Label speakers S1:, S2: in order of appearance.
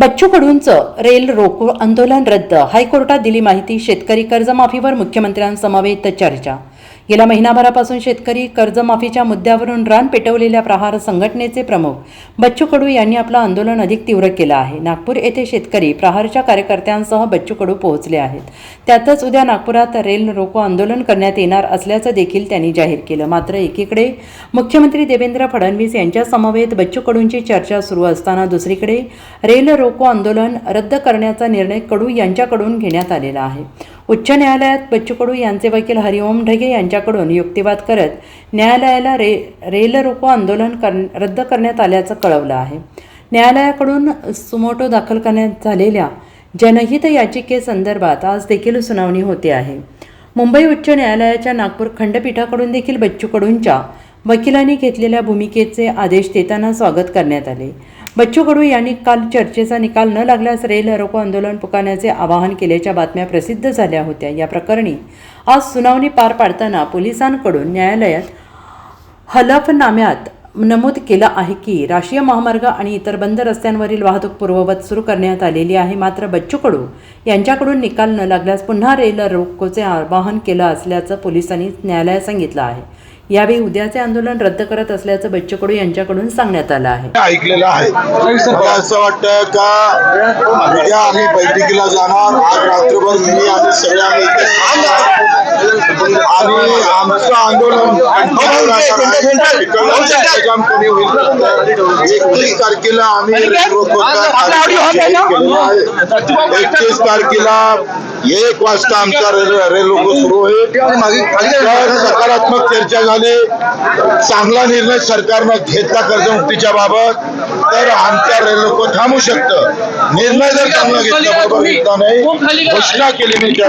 S1: Bachchu कडूंचं rail रोको आंदोलन रद्द. हायकोर्टात दिली माहिती शेतकरी कर्जमाफीवर मुख्यमंत्र्यांसमवेत चर्चा गेल्या महिनाभरापासून शेतकरी कर्जमाफीच्या मुद्द्यावरून रान पेटवलेल्या प्रहार संघटनेचे प्रमुख बच्चू कडू यांनी आपलं आंदोलन अधिक तीव्र केलं आहे. नागपूर येथे शेतकरी प्रहारच्या कार्यकर्त्यांसह बच्चू कडू पोहोचले आहेत. त्यातच उद्या नागपुरात रेल रोको आंदोलन करण्यात येणार असल्याचं देखील त्यांनी जाहीर केलं. मात्र एकीकडे मुख्यमंत्री देवेंद्र फडणवीस यांच्या समवेत बच्चू कडूंची चर्चा सुरू असताना दुसरीकडे रेल रोको आंदोलन रद्द करण्याचा निर्णय कडू यांच्याकडून घेण्यात आलेला आहे. उच्च न्यायालयात बच्चू कडू यांचे वकील हरिओम ढगे यांच्याकडून युक्तिवाद करत न्यायालयाला रे रेल रोको आंदोलन कर रद्द करण्यात आल्याचं कळवलं आहे. न्यायालयाकडून सुमोटो दाखल करण्यात झालेल्या जनहित याचिकेसंदर्भात आज देखील सुनावणी होते आहे. मुंबई उच्च न्यायालयाच्या नागपूर खंडपीठाकडून देखील बच्चू कडूंच्या वकिलांनी घेतलेल्या भूमिकेचे आदेश देताना स्वागत करण्यात आले. बच्चू कडू यांनी काल चर्चेचा निकाल न लागल्यास रेल रोको आंदोलन पुकारण्याचे आवाहन केल्याच्या बातम्या प्रसिद्ध झाल्या होत्या. या प्रकरणी आज सुनावणी पार पाडताना पोलिसांकडून न्यायालयात हलफनाम्यात नमूद केलं आहे की राष्ट्रीय महामार्ग आणि इतर बंद रस्त्यांवरील वाहतूक पूर्ववत सुरू करण्यात आलेली आहे. मात्र बच्चू कडू यांच्याकडून निकाल न लागल्यास पुन्हा रेल रोकोचे आवाहन केलं असल्याचं पोलिसांनी न्यायालयात सांगितलं आहे. यावेळी उद्याचे आंदोलन रद्द करत असल्याचं बच्चू कडू यांच्याकडून सांगण्यात आलं आहे.
S2: ऐकलेलं आहे. मला असं वाटतं का उद्या आम्ही बैठकीला जाणार. आज रात्रभर मी आणि सगळे आम्ही आणि आमचं आंदोलन कमी होईल एकतीस तारखेला आम्ही एकतीस तारखेला एक वाजता आमचा रेल रेल रोको सुरू होईल. सकारात्मक चर्चा झाली. चांगला निर्णय सरकारनं घेतला कर्जमुक्तीच्या बाबत. तर आमचा रेल रोको थांबू शकतं. निर्णय जर चांगला घेतला बाबा घेतला नाही घोषणा केली मी त्या